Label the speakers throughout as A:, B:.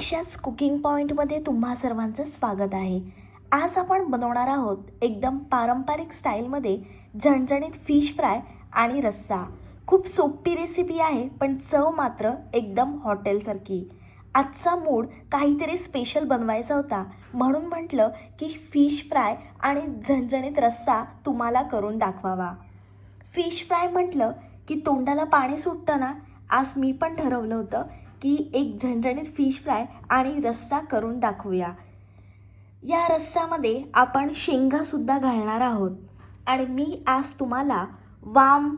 A: दीक्षाच cooking पॉईंटमध्ये तुम्हा सर्वांचं स्वागत आहे. आज आपण बनवणार आहोत एकदम पारंपरिक स्टाईलमध्ये झणझणीत फिश फ्राय आणि रस्सा. खूप सोपी रेसिपी आहे पण चव मात्र एकदम हॉटेलसारखी. आजचा मूड काहीतरी स्पेशल बनवायचा होता. म्हणून म्हटलं की फिश फ्राय आणि झणझणीत रस्सा तुम्हाला करून दाखवावा. फिश फ्राय म्हटलं की तोंडाला पाणी सुटतं ना? आज मी पण ठरवलं होतं की एक झणझणीत फिश फ्राय आणि रस्सा करून दाखवूया. या रस्सामध्ये आपण शेंगासुद्धा घालणार आहोत. आणि मी आज तुम्हाला वाम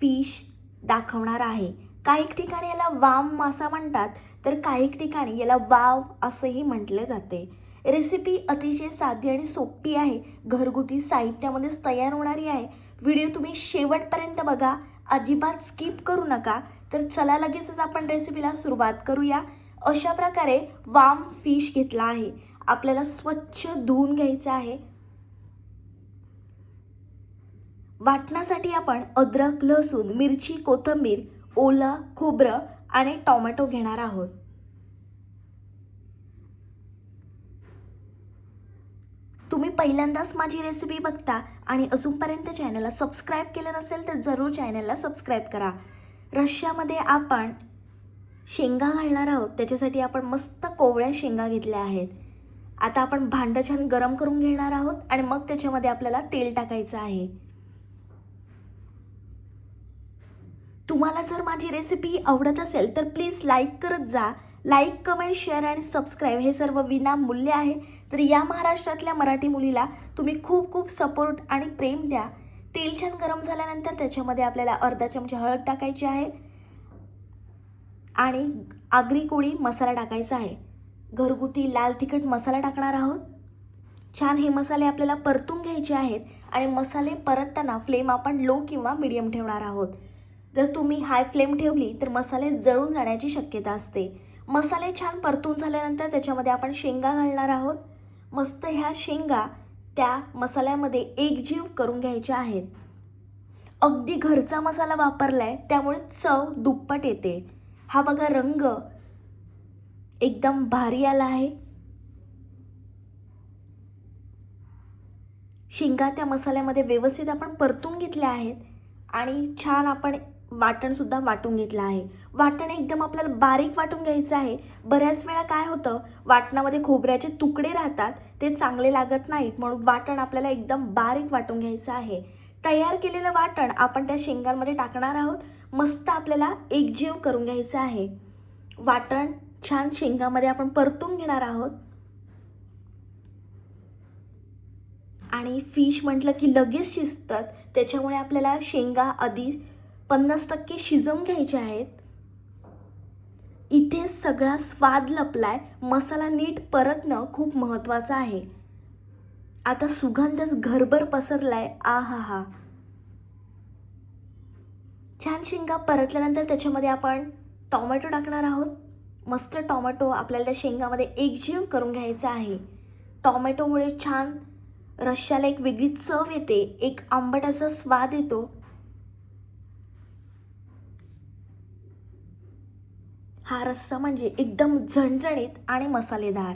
A: फिश दाखवणार आहे. काही ठिकाणी याला वाम मासा म्हणतात तर काही ठिकाणी याला वाव असंही म्हटलं जाते. रेसिपी अतिशय साधी आणि सोपी आहे. घरगुती साहित्यामध्येच तयार होणारी आहे. व्हिडिओ तुम्ही शेवटपर्यंत बघा. अजिबात स्किप करू नका. तर चला लगेचच आपण रेसिपीला सुरुवात करूया. अशा प्रकारे वाम फिश घेतला आहे. आपल्याला स्वच्छ धुवून घ्यायचं आहे. वाटण्यासाठी आपण अद्रक लसूण मिरची कोथिंबीर ओलं खोबरं आणि टोमॅटो घेणार आहोत. तुम्ही पहिल्यांदाच माझी रेसिपी बघता आणि अजूनपर्यंत चॅनलला सबस्क्राईब केलं नसेल तर जरूर चॅनलला सबस्क्राईब करा. रश्श्यामध्ये आपण शेंगा घालणार आहोत. त्याच्यासाठी आपण मस्त कोवळ्या शेंगा घेतल्या आहेत. आता आपण भांडं छान गरम करून घेणार आहोत आणि मग त्याच्यामध्ये आपल्याला तेल टाकायचं आहे. तुम्हाला जर माझी रेसिपी आवडत असेल तर प्लीज लाईक करत जा. लाईक कमेंट शेअर आणि सबस्क्राईब हे सर्व विनामूल्य आहे. तर या महाराष्ट्रातल्या मराठी मुलीला तुम्ही खूप खूप सपोर्ट आणि प्रेम द्या. तेल छान गरम झाल्यानंतर त्याच्यामध्ये आपल्याला अर्धा चमचा हळद टाकायची आहे. आणि आगरी कोळी मसाला टाकायचा आहे. घरगुती लाल तिखट मसाला टाकणार आहोत. छान हे मसाले आपल्याला परतून घ्यायचे आहेत आणि मसाले परतताना फ्लेम आपण लो किंवा मिडियम ठेवणार आहोत. जर तुम्ही हाय फ्लेम ठेवली तर मसाले जळून जाण्याची शक्यता असते. मसाले छान परतून झाल्यानंतर त्याच्यामध्ये आपण शेंगा घालणार आहोत. मस्त ह्या शेंगा त्या मसाल्यामध्ये एकजीव करून घ्यायच्या आहेत. अगदी घरचा मसाला वापरलाय त्यामुळे चव दुप्पट येते. हा बघा रंग. एकदम भारी आला आहे. शेंगा त्या मसाल्यामध्ये व्यवस्थित आपण परतून घेतल्या आहेत आणि छान आपण वाटणसुद्धा वाटून घेतलं आहे. वाटण एकदम आपल्याला बारीक वाटून घ्यायचं आहे. बऱ्याच वेळा काय होतं वाटणामध्ये खोबऱ्याचे तुकडे राहतात ते चांगले लागत नाहीत म्हणून वाटण आपल्याला एकदम बारीक वाटून घ्यायचं आहे. तयार केलेलं वाटण आपण त्या शेंगांमध्ये टाकणार आहोत. मस्त आपल्याला एकजीव करून घ्यायचं आहे. वाटण छान शेंगामध्ये आपण परतून घेणार आहोत. आणि फिश म्हटलं की लगेच शिजतात त्याच्यामुळे आपल्याला शेंगा आधी पन्नास टक्के शिजवून घ्यायचे आहेत. इथे सगळा स्वाद लपलाय. मसाला नीट परतणं खूप महत्त्वाचं आहे. आता सुगंधच घरभर पसरलाय. आ हा हा छान शेंगा परतल्यानंतर त्याच्यामध्ये आपण टॉमॅटो टाकणार आहोत. मस्त टॉमॅटो आपल्याला त्या शेंगामध्ये एकजीव करून घ्यायचा आहे. टॉमॅटोमुळे छान रश्श्याला एक वेगळी चव येते. एक आंबटाचा स्वाद येतो. हा रस्सा म्हणजे एकदम झणझणीत आणि मसालेदार.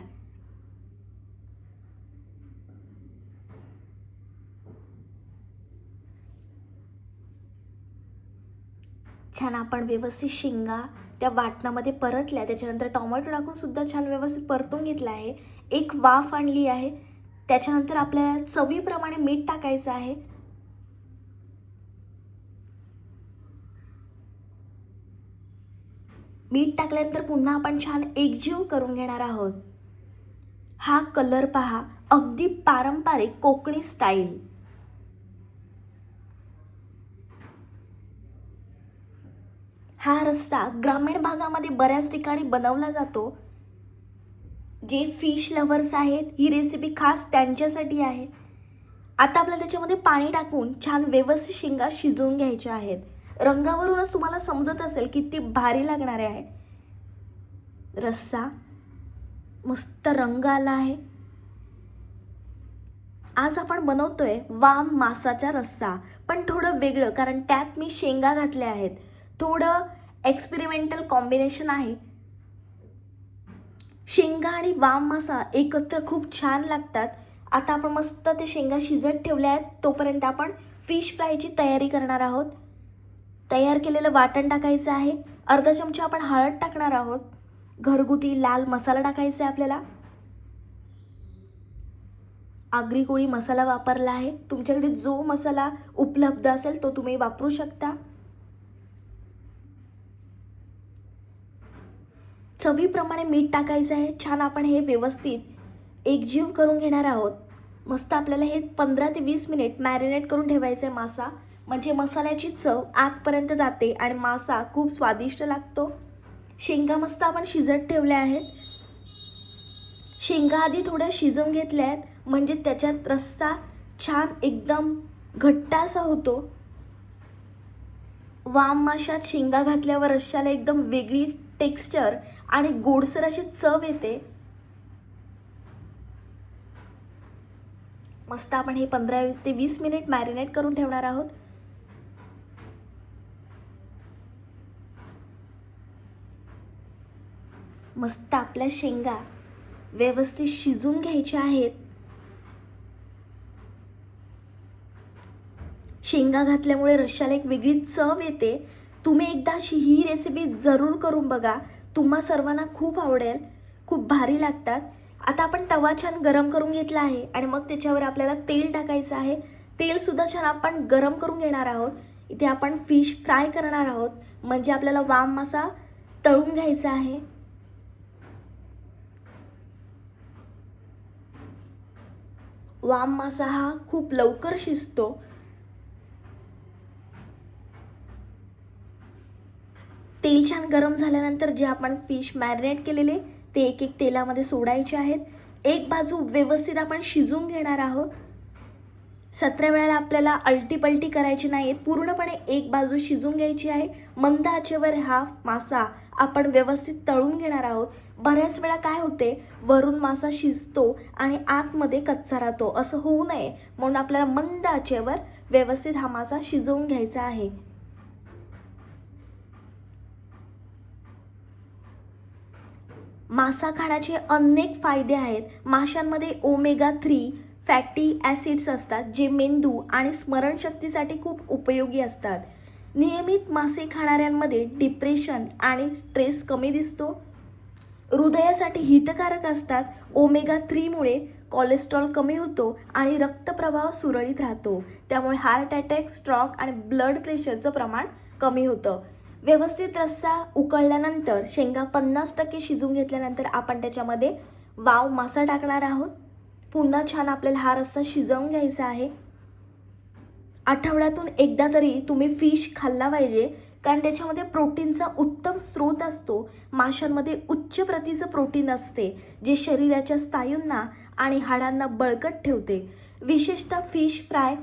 A: छान आपण व्यवस्थित शेंगा त्या वाटणामध्ये परतल्या. त्याच्यानंतर टोमॅटो टाकून सुद्धा छान व्यवस्थित परतून घेतला आहे. एक वाफ आणली आहे. त्याच्यानंतर आपल्याला चवीप्रमाणे मीठ टाकायचं आहे. मीठ टाकल्यानंतर पुन्हा आपण छान एकजीव करून घेणार आहोत. हा कलर पहा अगदी पारंपरिक कोकणी स्टाईल हा रस्ता ग्रामीण भागामध्ये बऱ्याच ठिकाणी बनवला जातो. जे फिश लव्हर्स आहेत ही रेसिपी खास त्यांच्यासाठी आहे. आता आपल्याला त्याच्यामध्ये पाणी टाकून छान व्यवस्थित शेंगा शिजवून घ्यायच्या आहेत. रंगावरूनच तुम्हाला समजत असेल किती भारी लागणारे आहे. रस्सा मस्त रंग आला आहे. आज आपण बनवतोय वाम मासाचा रस्सा पण थोडं वेगळं कारण त्यात मी शेंगा घातल्या आहेत. थोडं एक्सपेरिमेंटल कॉम्बिनेशन आहे. शेंगा आणि वाम मासा एकत्र खूप छान लागतात. आता आपण मस्त ते शेंगा शिजत ठेवल्या आहेत तोपर्यंत आपण फिश फ्रायची तयारी करणार आहोत. तयार केलेलं वाटण टाकायचं आहे. अर्धा चमचा आपण हळद टाकणार आहोत. घरगुती लाल मसाला टाकायचा आहे आपल्याला. आगरी कोळी मसाला वापरला आहे. तुमच्याकडे जो मसाला उपलब्ध असेल तो तुम्ही वापरू शकता. चवीप्रमाणे मीठ टाकायचं आहे. छान आपण हे व्यवस्थित एकजीव करून घेणार आहोत. मस्त आपल्याला हे पंधरा ते वीस मिनिट मॅरिनेट करून ठेवायचं आहे मासा. म्हणजे मसाल्याची चव आतपर्यंत जाते आणि मासा खूप स्वादिष्ट लागतो. शेंगा मस्त आपण शिजत ठेवल्या आहेत. शेंगा आधी थोड्या शिजवून घेतल्या आहेत म्हणजे त्याच्यात रस्सा छान एकदम घट्ट असा होतो. वाम माशात शेंगा घातल्यावर रश्श्याला एकदम वेगळी टेक्स्चर आणि गोडसर अशी चव येते. मस्त आपण हे पंधरा ते वीस मिनिट मॅरिनेट करून ठेवणार आहोत. मस्त आपल्या शेंगा व्यवस्थित शिजून घ्यायच्या आहेत. शेंगा घातल्यामुळे रश्श्याला एक वेगळी चव येते. तुम्ही एकदा अशी ही रेसिपी जरूर करून बघा. तुम्हा सर्वांना खूप आवडेल. खूप भारी लागतात. आता आपण तवा छान गरम करून घेतला आहे आणि मग त्याच्यावर आपल्याला तेल टाकायचं आहे. तेलसुद्धा छान आपण गरम करून घेणार आहोत. इथे आपण फिश फ्राय करणार आहोत. म्हणजे आपल्याला वाम मासा तळून घ्यायचा आहे. वाम मासा हा खूप लवकर शिजतो. तेल छान गरम झाल्यानंतर जे आपण फिश मॅरिनेट केलेले ते एक एक तेलामध्ये सोडायचे आहेत. एक बाजू व्यवस्थित आपण शिजून घेणार आहोत. सतरा वेळेला आपल्याला अलटी पलटी करायची नाही पूर्णपणे एक बाजू शिजून घ्यायची आहे. मंद आचेवर हा मासा आपण व्यवस्थित तळून घेणार आहोत. बऱ्याच वेळा काय होते वरून मासा शिजतो आणि आतमध्ये कच्चा राहतो. असं होऊ नये म्हणून आपल्याला मंद आचेवर व्यवस्थित हा मासा शिजवून घ्यायचा आहे. मासा खाण्याचे अनेक फायदे आहेत. माशांमध्ये ओमेगा थ्री फॅटी ॲसिड्स असतात जे मेंदू आणि स्मरणशक्तीसाठी खूप उपयोगी असतात. नियमित मासे खाणाऱ्यांमध्ये डिप्रेशन आणि स्ट्रेस कमी दिसतो. हृदयासाठी हितकारक असतात. ओमेगा थ्रीमुळे कोलेस्ट्रॉल कमी होतो आणि रक्तप्रवाह सुरळीत राहतो. त्यामुळे हार्ट अटॅक स्ट्रॉक आणि ब्लड प्रेशरचं प्रमाण कमी होतं. व्यवस्थित रस्सा उकळल्यानंतर शेंगा पन्नास टक्के शिजून घेतल्यानंतर आपण त्याच्यामध्ये वाव मासा टाकणार आहोत. पुन्हा छान आपल्याला हा रस्सा शिजवून घ्यायचा आहे. आठवड्यातून एकदा तरी तुम्ही फिश खाल्ला पाहिजे. कारण त्याच्यामध्ये प्रोटीनचा उत्तम स्रोत असतो. माशांमध्ये उच्च प्रतीचं प्रोटीन असते जे शरीराच्या स्नायूंना आणि हाडांना बळकट ठेवते. विशेषतः फिश फ्राय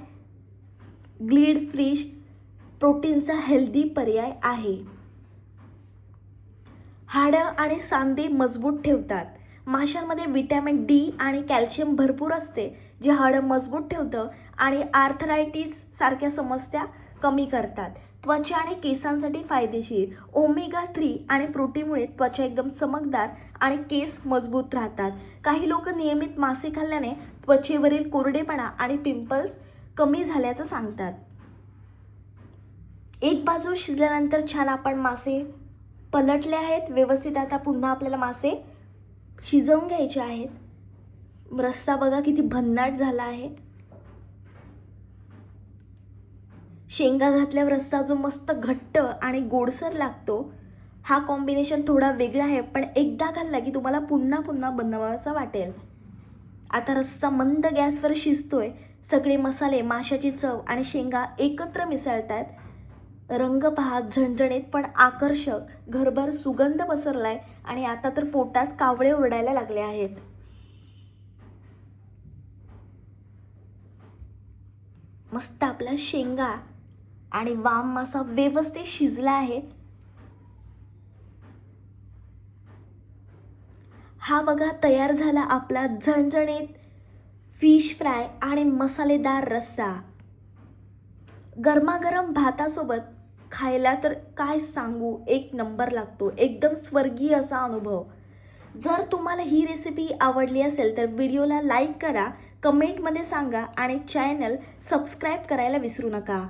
A: ग्लीड फिश प्रोटीनचा हेल्दी पर्याय आहे. हाडं आणि सांधे मजबूत ठेवतात. माशांमध्ये विटॅमिन डी आणि कॅल्शियम भरपूर असते जे हाडं मजबूत ठेवतं आणि आर्थरायटीज सारख्या समस्या कमी करतात. त्वचा आणि केसांसाठी फायदेशीर. ओमेगा थ्री आणि प्रोटीनमुळे त्वचा एकदम चमकदार आणि केस मजबूत राहतात. काही लोक नियमित मासे खाल्ल्याने त्वचेवरील कोरडेपणा आणि पिंपल्स कमी झाल्याचं सांगतात. एक बाजू शिजल्यानंतर छान आपण मासे पलटले आहेत. व्यवस्थित आता पुन्हा आपल्याला मासे शिजवून घ्यायचे आहेत. रस्सा बघा किती भन्नाट झाला आहे. शेंगा घातल्यावर रस्सा जो मस्त घट्ट आणि गोडसर लागतो हा कॉम्बिनेशन थोडा वेगळा आहे पण एकदा खाल्ला की तुम्हाला पुन्हा पुन्हा बनवावासा वाटेल. आता रस्सा मंद गॅसवर शिजतोय सगळे मसाले माशाची चव आणि शेंगा एकत्र मिसळत आहेत रंग पहा झणझणीत पण आकर्षक घरभर सुगंध पसरलाय आणि आता तर पोटात कावळे ओरडायला लागले आहेत. मस्त आपला शेंगा आणि वाम मासा व्यवस्थित शिजला आहे. हा बघा तयार झाला आपला झणझणीत फिश फ्राय आणि मसालेदार रस्सा. गरमागरम भातासोबत खायला तर काय सांगू एक नंबर लागतो एकदम स्वर्गीय असा अनुभव. जर तुम्हाला ही रेसिपी आवडली असेल तर व्हिडिओला लाईक करा कमेंटमध्ये सांगा आणि चॅनल सबस्क्राईब करायला विसरू नका.